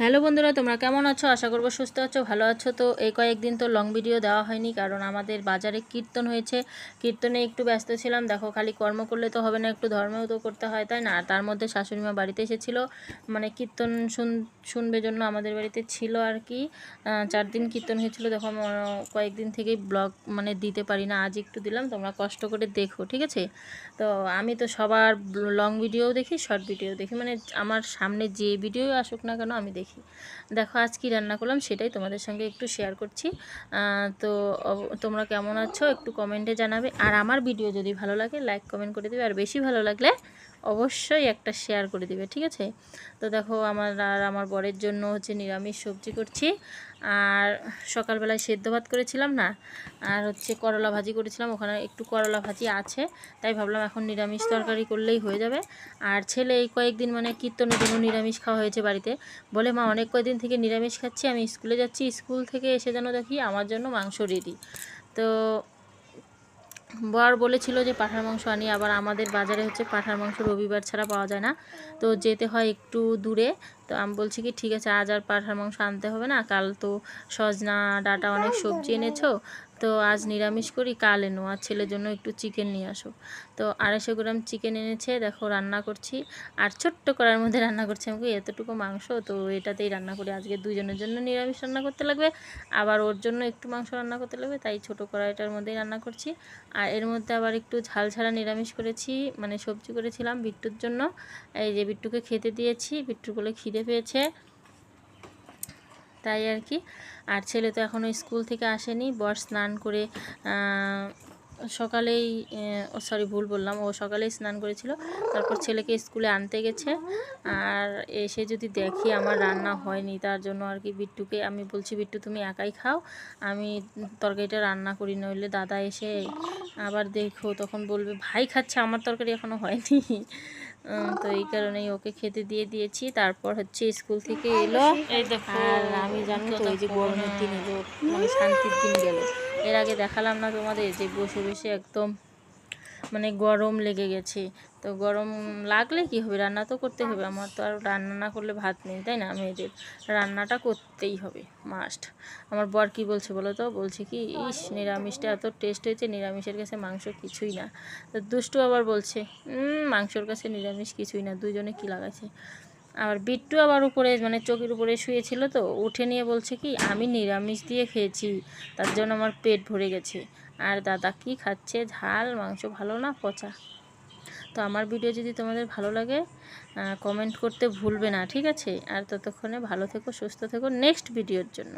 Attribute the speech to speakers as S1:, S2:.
S1: Hello বন্ধুরা, তোমরা কেমন আছো? আশা করব সুস্থ আছো, ভালো আছো। তো এই কয়েকদিন তো লং ভিডিও দেওয়া হয়নি, কারণ আমাদের বাজারে কীর্তন হয়েছে। কীর্তনে একটু ব্যস্ত ছিলাম, দেখো খালি কর্ম করলে তো হবে না, একটু ধর্মেও তো করতে হয়, তাই না? তার মধ্যে শাশুড়িমা বাড়িতে এসেছিল মানে কীর্তন শুন, শুনবে জন্য আমাদের বাড়িতে ছিল আর কি। চার দিন কীর্তন হয়েছিল, দেখো কয়েকদিন থেকেই ব্লগ মানে দিতে পারি না, আজ একটু দিলাম, তোমরা কষ্ট করে দেখো, ঠিক আছে? তো আমি তো সবার লং ভিডিও দেখি শর্ট ভিডিও দেখি মানে আমার সামনে যে ভিডিও আসুক না কেন, আমি দেখি। দেখো। আজ কি রান্না করলাম সেটাই তোমাদের সঙ্গে একটু শেয়ার করছি। তো তোমরা কেমন আছো একটু কমেন্টে জানাবে। আর আমার ভিডিও যদি ভালো লাগে লাইক কমেন্ট করে দেবে। আর বেশি ভালো লাগলে অবশ্যই একটা শেয়ার করে দিবে, ঠিক আছে? তো দেখো আমার আর আমার বরের জন্য হচ্ছে নিরামিষ সবজি করছি। আর সকালবেলায় সেদ্ধ ভাত করেছিলাম না, আর হচ্ছে করলা ভাজি করেছিলাম, ওখানে একটু করলা ভাজি আছে, তাই ভাবলাম এখন নিরামিষ তরকারি করলেই হয়ে যাবে। আর ছেলে এই কয়েকদিন মানে কীর্তনের জন্য নিরামিষ খাওয়া হয়েছে বাড়িতে, বলে, মা, অনেক কয়েকদিন থেকে নিরামিষ খাচ্ছি, আমি স্কুলে যাচ্ছি, স্কুল থেকে এসে যেন দেখি আমার জন্য মাংস রেডি তো বর বলেছিল যে পাঠার মাংস আনি, আবার আমাদের বাজারে হচ্ছে পাঠার মাংস রবিবার ছাড়া পাওয়া যায় না। তো যেতে হয় একটু দূরে। তো আমি বলছি কি, ঠিক আছে, আজ আর পাঠার মাংস আনতে হবে না, কাল তো সজনা ডাটা অনেক সবজি এনেছো তো আজ নিরামিষ করি, কাল এনো। আর ছেলের জন্য একটু চিকেন নিয়ে আসো। তো আড়াইশো গ্রাম চিকেন এনেছে, দেখো রান্না করছি। আর ছোট্ট করার মধ্যে রান্না করছি আমাকে, এতটুকু মাংস, তো এটাতেই রান্না করি। আজকে দুজনের জন্য নিরামিষ রান্না করতে লাগবে। আবার ওর জন্য একটু মাংস রান্না করতে লাগবে, তাই ছোট কড়াইটার মধ্যেই রান্না করছি। আর এর মধ্যে আবার একটু ঝাল ছাড়া নিরামিষ করেছি মানে সবজি করেছিলাম বিট্টুর জন্য। এই যে বিট্টুকে খেতে দিয়েছি, বিট্টুর বলে খিদে পেয়েছে। তাই আর কি। আর ছেলে তো এখনও স্কুল থেকে আসেনি বর স্নান করে আহ, ও সরি ভুল বললাম ও সকালেই স্নান করেছিল। তারপর ছেলেকে স্কুলে আনতে গেছে। আর এসে যদি দেখি আমার রান্না হয়নি তার জন্য আর কি বিট্টুকে আমি বলছি বিট্টু তুমি একাই খাও। আমি তরকারিটা রান্না করি নইলে দাদা এসে আবার দেখো। তখন বলবে ভাই খাচ্ছে আমার তরকারি এখনও হয়নি। তো এই কারণেই ওকে খেতে দিয়ে দিয়েছি। তারপর হচ্ছে স্কুল থেকে এলো। আর আমি জানো তো যে গরমের দিন এলো মানে শান্তির দিন গেল। এর আগে দেখালাম না তোমাদের যে বসে বসে একদম মানে গরম লেগে গেছে। তো গরম লাগলে কি হবে? রান্না তো করতে হবে। আমার তো আর রান্না না করলে ভাত নেই, তাই না? মেয়েদের রান্নাটা করতেই হবে মাস্ট আমার বর কি বলছে বলো তো? বলছে কি, ইস, নিরামিষটা এত টেস্ট হয়েছে, নিরামিষের কাছে মাংস কিছুই না। তো দুষ্টু আবার বলছে মাংসর কাছে নিরামিষ কিছুই না। দুজনে কি লাগাছে আবার বিট্টু আবার উপরে মানে চোখের উপরে শুয়েছিল তো, উঠে নিয়ে বলছে কি, আমি নিরামিষ দিয়ে খেয়েছি, তার জন্য আমার পেট ভরে গেছে। আর দাদা কি খাচ্ছে? ঝাল, মাংস ভালো না, পচা? তো আমার ভিডিও যদি তোমাদের ভালো লাগে কমেন্ট করতে ভুলবে না, ঠিক আছে? আর ততক্ষণে ভালো থেকো, সুস্থ থেকো নেক্সট ভিডিওর জন্য।